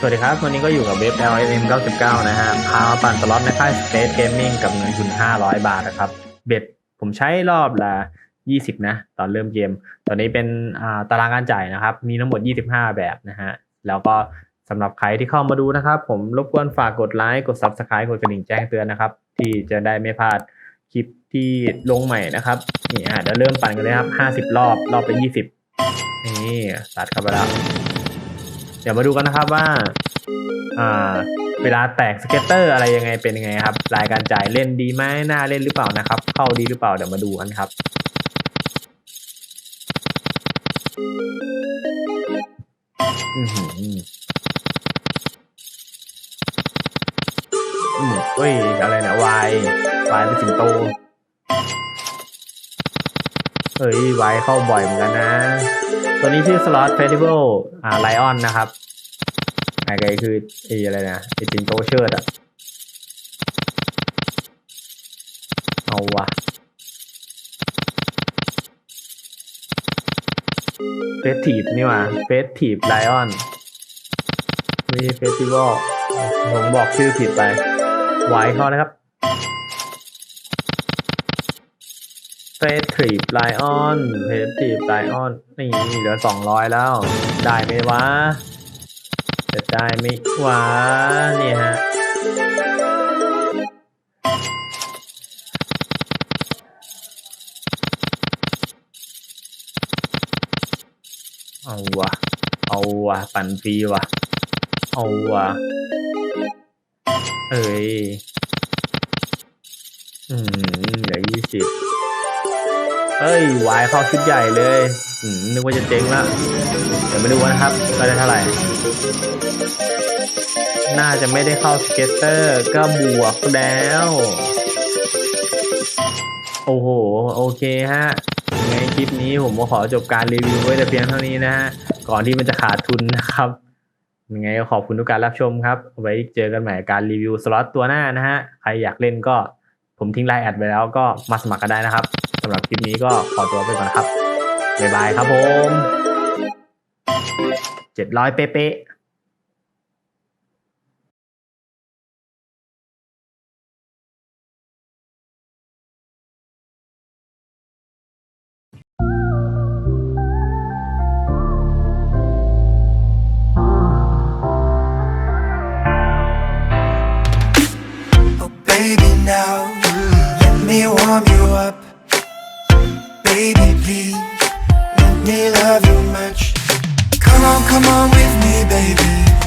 สวัสดีครับ วันนี้ก็อยู่กับเว็บ LSM 99 นะฮะ พามาปั่นสล็อตในค่าย Space Gaming กับเงินทุน 500 บาทนะครับ เบ็ดผมใช้รอบละ 20 นะ ตอนเริ่มเกม ตอนนี้เป็นตารางการจ่ายนะครับ มีทั้งหมด 25 แบบนะฮะ แล้วก็สำหรับใครที่เข้ามาดูนะครับ ผมรบกวนฝากกดไลค์ กด Subscribe กดกระดิ่งแจ้งเตือนนะครับ ที่จะได้ไม่พลาดคลิปที่ลงใหม่นะครับ นี่อะเดี๋ยวเริ่มปั่นกันเลยครับ 50 รอบ รอบละ20 นี่ตัดเข้าไปแล้ว เดี๋ยวมาดูกันนะครับว่าอ่าเวลาแตกสเก็ตเตอร์อะไรยังไงเป็นยังไงครับรายการจ่ายเล่นดีไหมน่าเล่นหรือเปล่านะครับ เข้าดีหรือเปล่าเดี๋ยวมาดูกันครับอือหืออืมเอ้ยอะไรนะวายวายเป็นสิงโต เฮ้ยไวายเข้าบ่อยเหมือนกันนะ ตัวนี้ชื่อ Slot Festival อ่าไลออนนะครับอะไรคือไอ้อะไรนะไอ้จิงโตเชิดอะเอาวะเฟสทีฟนี่ว่ะเฟสทีฟไลออนนี่เฟสติวัลผมบอกชื่อผิดไปไว้เข้านะครับ เฟสทีฟไลออนเฟสทีฟไลออนนี่เหลือสองร้อยแล้ว ได้ไหมวะ จะได้ไหมวะเนี่ยฮะเอาวะเอาวะปั่นฟรีวะเอาวะเอ้ย อืมเหลือยี่สิบ เอ้ยวายเข้าชุดใหญ่เลยนึกว่าจะเจ๊งละเดี๋ยวมาดูกันะครับก็ได้เท่าไหร่ น่าจะไม่ได้เข้าสเก็ตเตอร์ก็บวกแล้ว โอ้โห โอเคฮะยังไงคลิปนี้ผมก็ขอจบการรีวิวไว้แต่เพียงเท่านี้นะฮะ ก่อนที่มันจะขาดทุนนะครับยังไงก็ขอบคุณทุกการรับชมครับ ไว้เจอกันใหม่การรีวิวสล็อตตัวหน้านะฮะ ใครอยากเล่นก็ ผมทิ้งไลน์แอดไว้แล้วก็มาสมัครกันได้นะครับสำหรับคลิปนี้ก็ขอตัวไปก่อนครับบ๊ายบายครับผมเจ็ดร้อยเป๊ะ baby now, let me warm you up. Baby please, let me love you much. Come on, come on with me, baby.